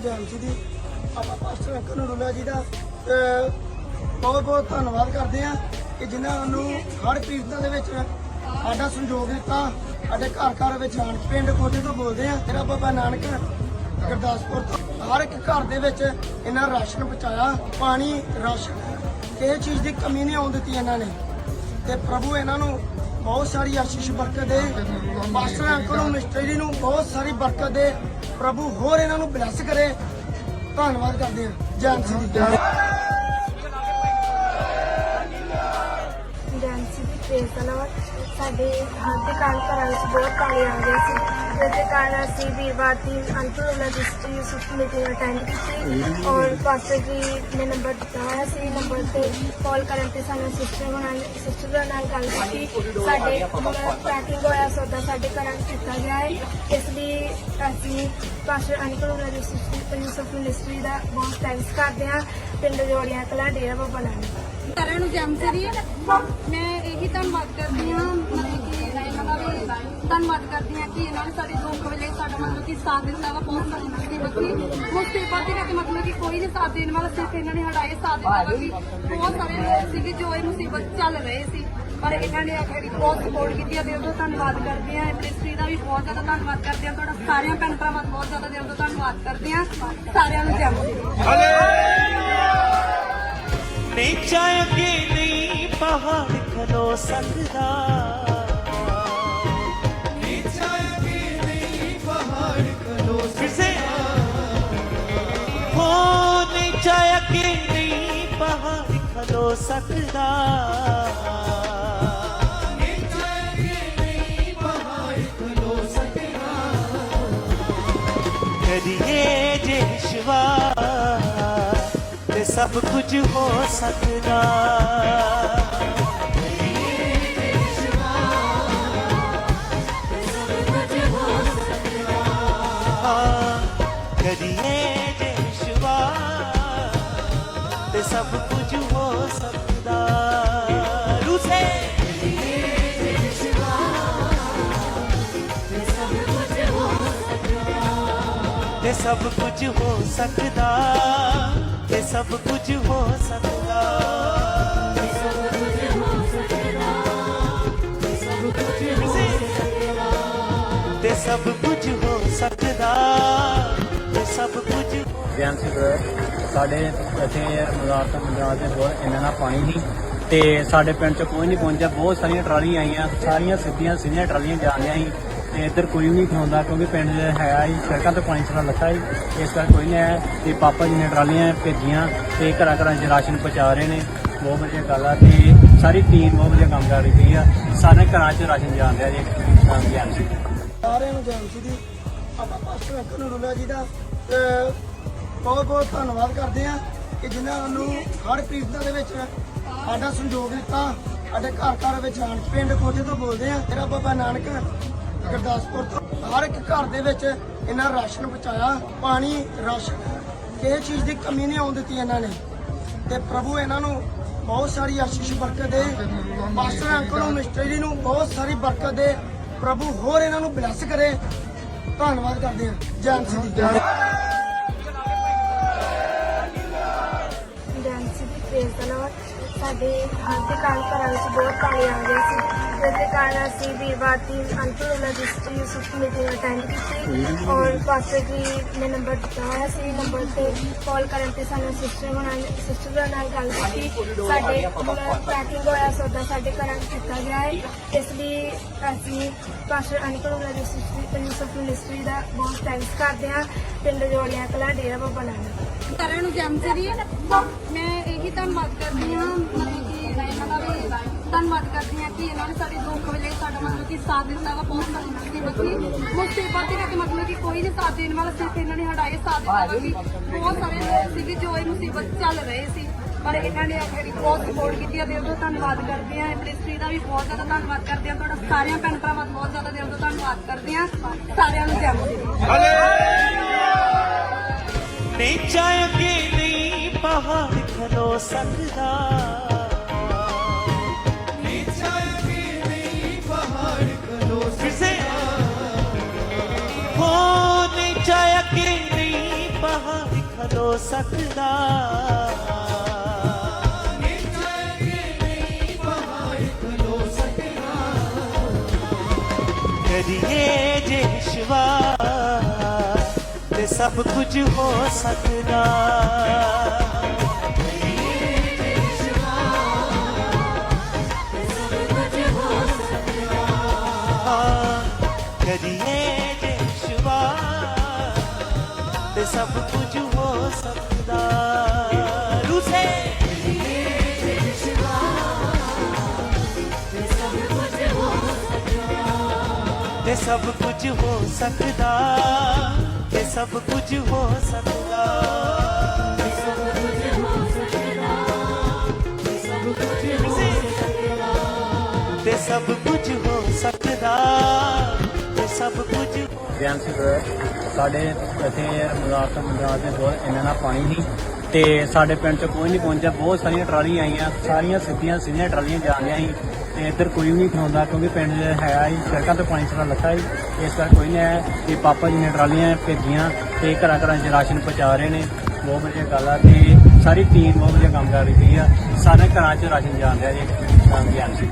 ਨੂੰ ਸੀ ਦੀ। ਆਪਾਂ pastor uncle ਨੂੰ ਰੁਲਾ ਜੀ ਦਾ। ਬਹੁਤ ਬਹੁਤ ਧੰਨਵਾਦ ਕਰਦੇ ਆ ਕਿ ਜਿਨ੍ਹਾਂ ਨੂੰ ਹਰ ਪੀੜਤਾਂ ਦੇ ਵਿੱਚ ਸਾਡਾ ਸੰਯੋਗ ਦਿੱਤਾ। ਸਾਡੇ ਘਰ ਘਰ ਵਿੱਚ ਆਣ ਪਿੰਡ ਕੋਟੇ ਤੋਂ ਬੋਲਦੇ ਆ ਮੇਰਾ ਬਾਬਾ ਨਾਨਕ ਗੁਰਦਾਸਪੁਰ ਤੋਂ ਹਰ ਇੱਕ ਘਰ ਦੇ ਵਿੱਚ ਇਹਨਾਂ ਰਾਸ਼ਨ ਪਹੁੰਚਾਇਆ। ਪਾਣੀ, ਰਾਸ਼ਨ। ਕਿਸੇ ਚੀਜ਼ ਦੀ ਕਮੀ ਨਹੀਂ ਆਉਣ ਦਿੱਤੀ ਇਹਨਾਂ ਨੇ। ਤੇ ਪ੍ਰਭੂ ਇਹਨਾਂ ਨੂੰ ਬਹੁਤ ਸਾਰੀ ਆਸ਼ੀਸ਼ ਬਰਕਤ ਦੇ। ਮਾਸਟਰ ਅੰਕਲ ਨੂੰ ਮਿਸਟਰੀ ਨੂੰ ਬਹੁਤ ਸਾਰੀ ਬਰਕਤ ਦੇ। ਪ੍ਰਭੂ ਹੋਰ ਇਹਨਾਂ ਨੂੰ ਬਲੈਸ ਕਰੇ। ਧੰਨਵਾਦ ਕਰਦੇ ਹਾਂ। ਜੈ ਸਿੰਘ ਜੀ। ਜੈਂਸੀ ਦੀ ਪ੍ਰੇਸ ਨਾਲ ਸਾਡੇ ਦੇ ਕਾਰਨ ਘਰਾਂ ਵਿੱਚ ਬਹੁਤ ਪਾਣੀ ਆ ਗਿਆ ਸੀ। ਜਿਸ ਦੇ ਕਾਰਨ ਅਸੀਂ ਵੀਰਵਾਰ ਦੀ ਅੰਤਰੋਲਾ ਡਿਸਟ੍ਰਿਕਟ ਸੁਖ ਮੀਟਿੰਗ ਅਟੈਂਡ ਕੀਤੀ ਔਰ ਪਾਸਟਰ ਜੀ ਨੇ ਨੰਬਰ ਦਿੱਤਾ ਹੋਇਆ ਸੀ ਨੰਬਰ ਤੇ ਕਾਲ ਕਰਨ ਤੇ ਸਾਨੂੰ ਸਿਸਟਰ ਨਾਲ ਸਿਸਟਰ ਨਾਲ ਗੱਲ ਕੀਤੀ। ਸਾਡੇ ਪੈਕਿੰਗ ਹੋਇਆ, ਸੌਦਾ ਸਾਡੇ ਘਰਾਂ ਵਿੱਚ ਦਿੱਤਾ ਗਿਆ ਹੈ। ਇਸ ਲਈ ਅਸੀਂ pastor Antarola district Yusuf ministry ਦਾ ਬਹੁਤ ਥੈਂਕਸ ਕਰਦੇ ਹਾਂ। ਪਿੰਡ ਜੋੜੀਆਂ ਕਲਾ ਡੇਰਾ ਬਾਬਾ ਨਾਨਕ। ਸਾਰਿਆਂ ਨੂੰ ਜੈਮ ਮੈਂ ਇਹੀ ਧੰਨਵਾਦ ਕਰਦੀ ਹਾਂ। ਧੰਨਵਾਦ ਕਰਦੀ ਹਾਂ ਕਿ ਇਹਨਾਂ ਨੇ ਸਾਡੇ ਦੁੱਖ ਵੇਲੇ ਸਾਡਾ ਮਤਲਬ ਕਿ ਸਾਥ ਦਿੱਤਾ ਵਾ, ਬਹੁਤ ਸਾਰੀ ਮੁਸੀਬਤ ਸੀ ਮੁਸੀਬਤ ਦੇ ਵਿੱਚ ਮਤਲਬ ਕਿ ਕੋਈ ਨਹੀਂ ਸਾਥ ਦੇਣ ਵਾਲਾ ਸਿਰਫ ਇਹਨਾਂ ਨੇ ਸਾਡਾ ਸਾਥ ਦਿੱਤਾ ਵਾ ਕਿ ਬਹੁਤ ਸਾਰੇ ਲੋਕ ਸੀਗੇ ਜੋ ਇਹ ਮੁਸੀਬਤ ਚੱਲ ਰਹੇ ਸੀ। ਪਰ ਇਹਨਾਂ ਨੇ ਆਖਿਰ ਬਹੁਤ ਸਪੋਰਟ ਕੀਤੀ ਹੈ ਦਿਲ ਤੋਂ ਧੰਨਵਾਦ ਕਰਦੇ ਹਾਂ। ਮਿਨਿਸਟਰੀ ਦਾ ਵੀ ਬਹੁਤ ਜ਼ਿਆਦਾ ਧੰਨਵਾਦ ਕਰਦੇ ਹਾਂ। ਤੁਹਾਡਾ ਸਾਰਿਆਂ ਭੈਣ ਭਰਾਵਾਂ ਦਾ ਬਹੁਤ ਜ਼ਿਆਦਾ ਦਿਲ ਤੋਂ ਧੰਨਵਾਦ ਕਰਦੇ ਹਾਂ। ਸਾਰਿਆਂ ਨੂੰ ਜੈਮ ਸਰੀ ਨੀਚਾ ਨਹੀਂ, ਪਹਾੜ ਖਲੋ ਸਕਦਾ ਨੀਚਾ ਅੱਗੇ ਨਹੀਂ ਪਹਾੜ ਖਲੋ ਸਕਦਾ ਹੋ ਨੀਚਾ ਅੱਗੇ ਨਹੀਂ ਪਹਾੜ ਖਲੋ ਸਕਦਾ। ਕਰੀਏ ਜੇ ਵਿਸ਼ਵਾ ਤੇ ਸਭ ਕੁਝ ਹੋ ਸਕਦਾ। ਕਰੀਏ ਜੇ ਵਿਸ਼ਵਾਸ ਤੇ ਸਭ ਕੁਝ ਹੋ ਸਕਦਾ। ਰੂਸੇ। ਤੇ ਸਭ ਕੁਝ ਹੋ ਸਕਦਾ। ਤੇ ਸਭ ਕੁਝ ਹੋ ਸਕਦਾ। ਤੇ ਸਭ ਕੁਝ ਹੋ ਸਕਦਾ। ਸਭ ਕੁਝ। ਹੋ ਜੈਮਸ ਸਾਡੇ ਇੱਥੇ ਮਜ਼ਾਰ ਤੋਂ ਪੰਜਾਬ ਦੇ ਬਹੁਤ ਇੰਨਾ ਨਾ ਪਾਣੀ ਸੀ ਤੇ ਸਾਡੇ ਪਿੰਡ ਚ ਕੋਈ ਨਹੀਂ ਪਹੁੰਚਿਆ। ਬਹੁਤ ਸਾਰੀਆਂ ਟਰਾਲੀਆਂ ਆਈਆਂ ਸਾਰੀਆਂ ਸਿੱਧੀਆਂ ਸਿੱਧੀਆਂ ਟਰਾਲੀਆਂ ਜਾਂਦੀਆਂ ਸੀ ਤੇ ਇੱਧਰ ਕੋਈ ਵੀ ਨਹੀਂ ਖਲੋਂਦਾ ਕਿਉਂਕਿ ਪਿੰਡ ਦੇ ਹੈਗਾ ਹੀ ਸੜਕਾਂ ਤੇ ਪਾਣੀ ਸਾਰਾ ਲੱਥਾ ਸੀ। ਇਸ ਕਰਕੇ ਕੋਈ ਨਹੀਂ ਆਇਆ ਤੇ ਪਾਪਾ ਜੀ ਨੇ ਟਰਾਲੀਆਂ ਭੇਜੀਆਂ ਤੇ ਘਰਾਂ ਘਰਾਂ 'ਚ ਰਾਸ਼ਨ ਪਹੁੰਚਾ ਰਹੇ ਨੇ। ਬਹੁਤ ਵਧੀਆ ਗੱਲ ਆ ਤੇ ਸਾਰੀ ਟੀਮ ਬਹੁਤ ਵਧੀਆ ਕੰਮ ਕਰ ਰਹੀ ਪਈ ਆ। ਸਾਰੇ ਘਰਾਂ 'ਚ ਰਾਸ਼ਨ ਜਾਣ ਰਿਹਾ ਜੀ। ਜੈਮਸ ਸਾਰਿਆਂ ਨੂੰ ਜੈ ਸਿੰਘ ਜੀ ਆਪਾਂ ਪਾਸਟਰ ਅੰਕਲ ਨੂੰ ਰੁਲਾ ਜੀ ਦਾ ਤੇ ਬਹੁਤ ਬਹੁਤ ਧੰਨਵਾਦ ਕਰਦੇ ਆ ਕਿ ਜਿਨ੍ਹਾਂ ਨੂੰ ਹਰ ਪੀੜਤਾਂ ਦੇ ਵਿੱਚ ਸਾਡਾ ਸੰਯੋਗ ਦਿੱਤਾ। ਸਾਡੇ ਘਰ ਘਰ ਵਿੱਚ ਆਣ ਪਿੰਡ ਕੋਟੇ ਤੋਂ ਬੋਲਦੇ ਆ ਮੇਰਾ ਬਾਬਾ ਨਾਨਕ ਗੁਰਦਾਸਪੁਰ ਤੋਂ। ਹਰ ਇੱਕ ਘਰ ਦੇ ਵਿੱਚ ਇਹਨਾਂ ਰਾਸ਼ਨ ਪਹੁੰਚਾਇਆ। ਪਾਣੀ, ਰਾਸ਼ਨ, ਕਿਸੇ ਚੀਜ਼ ਦੀ ਕਮੀ ਨਹੀਂ ਆਉਣ ਦਿੱਤੀ ਇਹਨਾਂ ਨੇ। ਤੇ ਪ੍ਰਭੂ ਇਹਨਾਂ ਨੂੰ ਬਹੁਤ ਸਾਰੀ ਆਸ਼ੀਸ਼ ਬਰਕਤ ਦੇ। ਮਾਸਟਰ ਅੰਕਲ ਨੂੰ, ਮਿਸਟਰੀ ਨੂੰ ਬਹੁਤ ਸਾਰੀ ਬਰਕਤ ਦੇ। ਪ੍ਰਭੂ ਹੋਰ ਇਹਨਾਂ ਨੂੰ ਬਲੈਸ ਕਰੇ। ਧੰਨਵਾਦ ਕਰਦੇ ਹਾਂ। ਜੈ ਸਿੰਘ ਜੀ ਦੀ ਪ੍ਰੇਸ ਨਾਲ ਸਾਡੇ ਦੇ ਕਾਰਨ ਘਰਾਂ ਵਿੱਚ ਬਹੁਤ ਪਾਣੀ ਆ ਗਿਆ ਸੀ। ਜਿਸ ਦੇ ਕਾਰਨ ਅਸੀਂ ਵੀਰਵਾਰ ਦੀ ਅੰਤਰੋਲਾ ਡਿਸਟ੍ਰਿਕਟ ਸੁਖ ਮੀਟਿੰਗ ਅਟੈਂਡ ਕੀਤੀ ਔਰ ਪਾਸਟਰ ਜੀ ਨੇ ਨੰਬਰ ਦਿੱਤਾ ਹੋਇਆ ਸੀ ਨੰਬਰ ਤੇ ਕਾਲ ਕਰਨ ਤੇ ਸਾਨੂੰ ਸਿਸਟਰ ਨਾਲ ਸਿਸਟਰ ਨਾਲ ਗੱਲ ਕੀਤੀ। ਸਾਡੇ ਪੈਕਿੰਗ ਹੋਇਆ, ਸੌਦਾ ਸਾਡੇ ਘਰਾਂ ਵਿੱਚ ਦਿੱਤਾ ਗਿਆ ਹੈ। ਇਸ ਲਈ ਅਸੀਂ pastor Antarola district Yusuf ministry ਦਾ ਬਹੁਤ ਥੈਂਕਸ ਕਰਦੇ ਹਾਂ। ਪਿੰਡ ਜੋੜੀਆਂ, ਕਲਾ, ਡੇਰਾ ਬਾਬਾ ਨਾਨਕ। ਸਾਰਿਆਂ ਨੂੰ ਜੈਮ ਸਰੀ ਮੈਂ ਇਹੀ ਧੰਨਵਾਦ ਕਰਦੀ ਹਾਂ, ਮਤਲਬ ਕਿ ਇਹਨਾਂ ਦਾ ਵੀ ਧੰਨਵਾਦ ਕਰਦੀ ਹਾਂ ਕਿ ਇਹਨਾਂ ਨੇ ਸਾਡੇ ਦੁੱਖ ਵੇਲੇ ਸਾਡਾ ਮਤਲਬ ਕਿ ਸਾਥ ਦਿੱਤਾ ਵਾ, ਬਹੁਤ ਸਾਰੀ ਮੁਸੀਬਤ ਸੀ। ਮੁਸੀਬਤ ਦੇ ਵਿੱਚ ਮਤਲਬ ਕਿ ਕੋਈ ਨਹੀਂ ਸਾਥ ਦੇਣ ਵਾਲਾ, ਸਿਰਫ ਇਹਨਾਂ ਨੇ ਸਾਡਾ ਸਾਥ ਦਿੱਤਾ ਵਾ ਕਿ ਬਹੁਤ ਸਾਰੇ ਲੋਕ ਸੀਗੇ ਜੋ ਇਹ ਮੁਸੀਬਤ ਚੱਲ ਰਹੇ ਸੀ। ਪਰ ਇਹਨਾਂ ਨੇ ਆਖਿਰ ਬਹੁਤ ਸਪੋਰਟ ਕੀਤੀ ਹੈ ਦਿਲ ਤੋਂ ਧੰਨਵਾਦ ਕਰਦੇ ਹਾਂ। ਮਿਨਿਸਟਰੀ ਦਾ ਵੀ ਬਹੁਤ ਜ਼ਿਆਦਾ ਧੰਨਵਾਦ ਕਰਦੇ ਹਾਂ। ਤੁਹਾਡਾ ਸਾਰਿਆਂ ਭੈਣ ਭਰਾਵਾਂ ਦਾ ਬਹੁਤ ਜ਼ਿਆਦਾ ਦਿਲ ਤੋਂ ਧੰਨਵਾਦ ਕਰਦੇ ਹਾਂ। ਸਾਰਿਆਂ ਨੂੰ ਜੈ ਸ੍ਰੀ ਨੀਚਾ ਅੱਗੇ ਨਹੀਂ ਪਹਾੜ ਖਲੋ ਸਕਦਾ। ਅੱਗੇ ਨਹੀਂ ਪਹਾੜ ਖਲੋ ਸਕਦਾ। ਹੋ ਨੀਚਾ ਅੱਗੇ ਨਹੀਂ ਬਾਹਰ ਖਲੋ ਸਕਦਾ। ਕਰੀਏ ਜੇ ਵਿਸ਼ਵਾਸ ਸਭ ਕੁਝ ਹੋ ਸਕਦਾ ਹਾਂ, ਕਰੀਏ ਜੇ ਵਿਸ਼ਵਾਸ ਤੇ ਸਭ ਕੁਝ ਹੋ ਸਕਦਾ ਰੂਸੇ ਤੇ ਸਭ ਕੁਝ ਹੋ ਸਕਦਾ ਤੇ ਸਭ ਕੁਝ ਹੋ ਸਕਦਾ। ਤੇ ਸਭ ਕੁਝ ਹੋ ਸਕਦਾ। ਤੇ ਸਭ ਕੁਝ ਹੋ ਬਿਆਨ ਸੀ ਸਾਡੇ ਇੱਥੇ ਮਜ਼ਾਰ ਤੋਂ ਦੇ ਕੋਲ ਇੰਨਾ ਨਾ ਪਾਣੀ ਸੀ। ਤੇ ਸਾਡੇ ਪਿੰਡ ਚ ਕੋਈ ਨਹੀਂ ਪਹੁੰਚਿਆ। ਬਹੁਤ ਸਾਰੀਆਂ ਟਰਾਲੀਆਂ ਆਈਆਂ, ਸਾਰੀਆਂ ਸਿੱਧੀਆਂ ਸਿੱਧੀਆਂ ਟਰਾਲੀਆਂ ਜਾਂਦੀਆਂ ਸੀ ਤੇ ਇੱਧਰ ਕੋਈ ਵੀ ਨਹੀਂ ਖਲੋਂਦਾ ਕਿਉਂਕਿ ਪਿੰਡ ਚ ਹੈਗਾ ਹੀ, ਸੜਕਾਂ ਤੇ ਪਾਣੀ ਸਾਰਾ ਲੱਥਾ ਸੀ। ਇਸ ਕਰਕੇ ਕੋਈ ਨਹੀਂ ਆਇਆ ਤੇ ਪਾਪਾ ਜੀ ਨੇ ਟਰਾਲੀਆਂ ਭੇਜੀਆਂ ਤੇ ਘਰਾਂ ਘਰਾਂ 'ਚ ਰਾਸ਼ਨ ਪਹੁੰਚਾ ਰਹੇ ਨੇ। ਬਹੁਤ ਵਧੀਆ ਗੱਲ ਆ ਤੇ ਸਾਰੀ ਟੀਮ ਬਹੁਤ ਵਧੀਆ ਕੰਮ ਕਰ ਰਹੀ ਪਈ ਆ। ਸਾਰੇ ਘਰਾਂ 'ਚ ਰਾਸ਼ਨ ਜਾਣ ਰਿਹਾ ਜੀ ਬਿਆਨ ਸੀ।